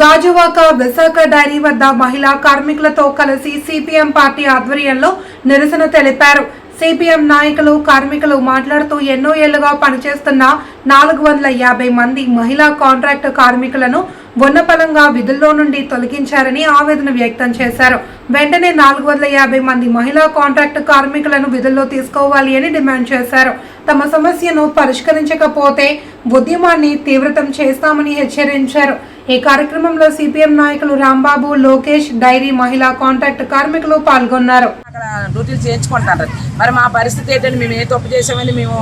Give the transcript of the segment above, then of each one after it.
Gajuwaka Visakha dairy వద్ద మహిళా కార్మికులతో కలిసి సిపిఎం పార్టీ ఆధ్వర్యంలో నిరసన తెలిపారు. సిపిఎం నాయకులు కార్మికులు మాట్లాడుతూ ఎన్నో ఏళ్ళుగా పనిచేస్తున్న నాలుగు వందల యాభై మంది మహిళా కాంట్రాక్ట్ కార్మికులను ఉన్నపలంగా విధుల్లో నుండి తొలగించారని ఆవేదన వ్యక్తం చేశారు. వెంటనే నాలుగు వందల యాభై మంది మహిళా కాంట్రాక్ట్ కార్మికులను విధుల్లో తీసుకోవాలి అని డిమాండ్ చేశారు. తమ సమస్యను పరిష్కరించకపోతే ఉద్యమాన్ని తీవ్రతం చేస్తామని హెచ్చరించారు. ఈ కార్యక్రమంలో సిపిఎం నాయకులు రాంబాబు లోకేష్ డైరీ మహిళా కాంట్రాక్ట్ కార్మికులు పాల్గొన్నారు. అక్కడ డ్యూటీలు చేయించుకుంటారు మరి మా పరిస్థితి ఏంటండి? మేము ఏ తప్పు చేసామని మేము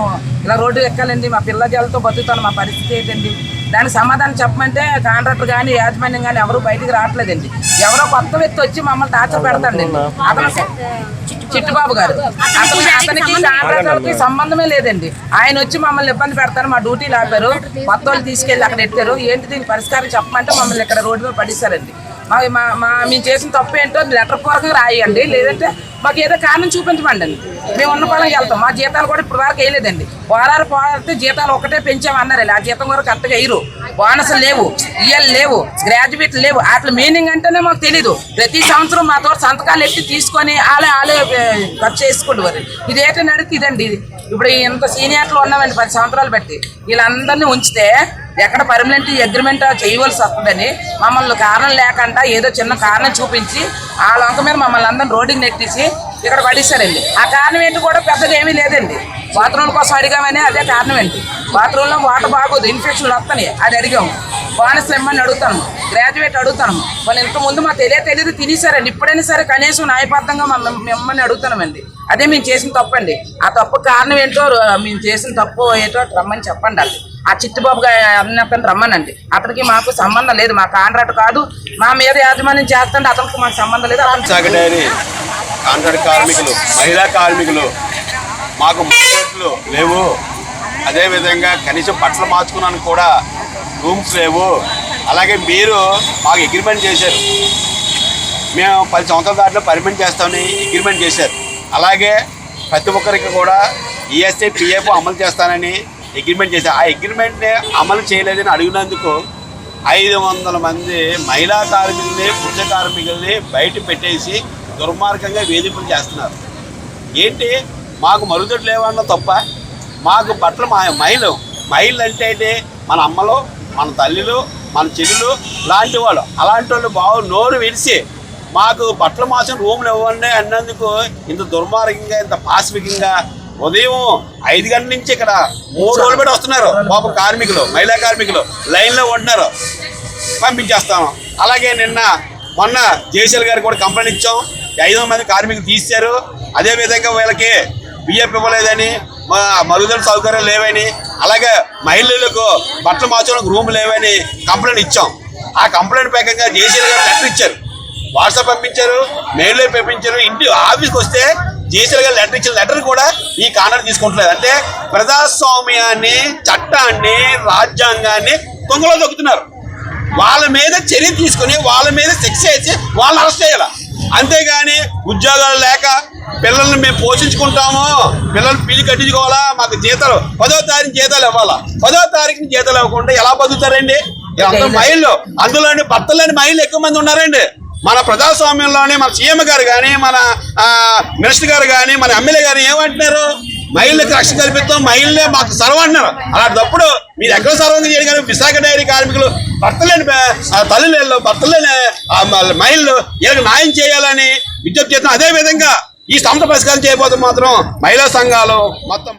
ఇలా రోడ్డు ఎక్కాలండి మా పిల్ల జలతో బతుకుతాను మా పరిస్థితి ఏంటండి? దానికి సమాధానం చెప్పమంటే కాంట్రాక్టర్ కానీ యాజమాన్యం కానీ ఎవరు బయటికి రావట్లేదండి. ఎవరో కొత్త వ్యక్తి వచ్చి మమ్మల్ని టార్చర్ పెడతాండి అతను చిట్టుబాబు గారు. అతను అతనికి కాంట్రాక్టర్కి సంబంధమే లేదండి. ఆయన వచ్చి మమ్మల్ని ఇబ్బంది పెడతారు మా డ్యూటీలు ఆపారు. కొత్త వాళ్ళు తీసుకెళ్ళి అక్కడ ఎట్టారు ఏంటి దీనికి పరిష్కారం చెప్పమంటే మమ్మల్ని ఇక్కడ రోడ్డు మీద పడిస్తారండి మా మా మా మేము చేసిన తప్పు ఏంటో లెటర్ పూర్వకంగా రాయండి. లేదంటే మాకు ఏదో కారణం చూపించమండి. మేము ఉన్న పొలంకి వెళ్తాం. మా జీతాలు కూడా ఇప్పుడు వరకు వేయలేదండి. వారాలు పోతే జీతాలు ఒకటే పెంచామన్నారండి ఆ జీతం కూడా కరెక్ట్గా వేయరు. బోనస్ లేవు. ఇయలు లేవు. గ్రాడ్యుయేట్లు లేవు. వాటి మీనింగ్ అంటేనే మాకు తెలీదు. ప్రతి సంవత్సరం మా తోట సంతకాలు ఎట్టి తీసుకొని వాళ్ళే వాళ్ళే ఏ, ఖర్చు చేసుకుంటారు ఇది ఏంటని అడిగితే ఇదండి. ఇది ఇప్పుడు ఇంత సీనియర్లు ఉన్నామండి పది సంవత్సరాలు బట్టి వీళ్ళందరినీ ఉంచితే ఎక్కడ పర్మనెంట్ అగ్రిమెంట్ చేయవలసి వస్తుందని మమ్మల్ని కారణం లేకుండా ఏదో చిన్న కారణం చూపించి ఆ లంక మీద మమ్మల్ని అందరిని రోడ్డుకి నెట్టేసి ఇక్కడ పడిస్తారండి ఆ కారణం ఏంటి కూడా పెద్దగా ఏమీ లేదండి. బాత్రూమ్ కోసం అడిగామని అదే కారణం ఏంటి బాత్రూంలో వాటర్ బాగోదు ఇన్ఫెక్షన్లు వస్తాయి అది అడిగాము. బోనస్ ఇమ్మని అడుగుతాను. గ్రాడ్యుయేట్ అడుగుతాను. వాళ్ళు ఇంతకుముందు ముందు మా తెలియ తెలియదు తినేసారండి ఇప్పుడైనా సరే కనీసం న్యాయబద్ధంగా మమ్మ- మిమ్మల్ని అడుగుతామండి అదే మేము చేసిన తప్పు అండి ఆ తప్పు కారణం ఏంటో మేము చేసిన తప్పు ఏంటో రమ్మని చెప్పండి అది ఆ చిట్టుబాబు అన్న అతను రమ్మనండి. అతనికి మాకు సంబంధం లేదు. మా కాంట్రాక్ట్ కాదు. మా మీద యాజమాన్యం చేస్తుంటే అతనికి మాకు సంబంధం లేదు. అతను కాంట్రాక్ట్ కార్మికులు మహిళా కార్మికులు మాకు మార్కెట్లు లేవు. అదేవిధంగా కనీసం బట్టలు మార్చుకున్నాను కూడా రూమ్స్ లేవు. అలాగే మీరు మాకు అగ్రిమెంట్ చేశారు. మేము పది సంవత్సరాల దాంట్లో పర్మిట్ చేస్తామని అగ్రిమెంట్ చేశారు. అలాగే ప్రతి ఒక్కరికి కూడా ఈఎస్ఐ పిఎఫ్ అమలు చేస్తానని అగ్రిమెంట్ చేశారు. ఆ అగ్రిమెంట్ని అమలు చేయలేదని అడిగినందుకు ఐదు వందల మంది మహిళా కార్మికుల్ని పురుష కార్మికుల్ని బయట పెట్టేసి దుర్మార్గంగా వేధింపులు చేస్తున్నారు. ఏంటి? మాకు మరుగుదొడ్లు లేవన్న తప్ప మాకు బట్టలు మా మహిళలు మహిళలు అంటే ఏంటి? మన అమ్మలు మన తల్లిలు మన చెల్లెలు లాంటి వాళ్ళు. అలాంటి వాళ్ళు బాగు నోరు విడిచి మాకు బట్టలు మాసిన రూమ్లు ఇవ్వండి అన్నందుకు ఇంత దుర్మార్గంగా ఇంత పాసిఫికంగా ఉదయం ఐదు గంటల నుంచి ఇక్కడ మూడు రోజులు పెట్టి వస్తున్నారు. పాప కార్మికులు మహిళా కార్మికులు లైన్లో ఉంటున్నారు. పంపించేస్తాము అలాగే నిన్న మొన్న జేసీఎల్ గారికి కూడా కంప్లైంట్ ఇచ్చాం. ఐదు మంది కార్మికులు తీశారు. అదేవిధంగా వీళ్ళకి బియ్యం ఇవ్వలేదని మా మరుగుదల సౌకర్యాలు లేవని అలాగే మహిళలకు బట్టలు మార్చడానికి రూమ్ లేవని కంప్లైంట్ ఇచ్చాం. ఆ కంప్లైంట్ ప్రకారంగా జేసీఎల్ గారు లెటర్ ఇచ్చారు. వాట్సాప్ పంపించారు మెయిల్లో పంపించారు ఇంటి ఆఫీస్కి వస్తే జేసీఎల్ గారు లెటర్ ఇచ్చిన లెటర్ కూడా ఈ కాండర్ తీసుకుంటలేదు. అంటే ప్రజాస్వామ్యాన్ని చట్టాన్ని రాజ్యాంగాన్ని తొంగలో దొక్కుతున్నారు. వాళ్ళ మీద చర్య తీసుకుని వాళ్ళ మీద శిక్ష వేసి వాళ్ళని అరెస్ట్ చేయాలి? అంతేగాని ఉద్యోగాలు లేక పిల్లల్ని మేము పోషించుకుంటాము. పిల్లలు ఫీజు కట్టించుకోవాలా? మాకు జీతాలు పదో తారీఖు జీతాలు ఇవ్వాలా? పదో తారీఖుని జీతాలు ఇవ్వకుండా ఎలా బతుకుతారండి? అందరూ మహిళలు అందులోని భర్తలేని మహిళలు ఎక్కువ మంది ఉన్నారండి. మన ప్రజాస్వామ్యంలోనే మన సీఎం గారు కానీ మన మినిస్టర్ గారు కానీ మన ఎమ్మెల్యే గారు ఏమంటున్నారు? మహిళలకు రక్షణ కల్పిస్తాం మహిళలే మాకు సర్వ అంటున్నారు. అలాంటప్పుడు మీరు ఎక్కడ సర్వం చేయడం కానీ విశాఖ డైరీ కార్మికులు భర్తలేని తల్లిలేళ్ళు భర్తలేని మహిళలు వీళ్ళకి న్యాయం చేయాలని విజ్ఞప్తి చేస్తున్నాం అదే విధంగా ఈ సంస్థ పరిష్కారం చేయబోతే మాత్రం మహిళా సంఘాలు మొత్తం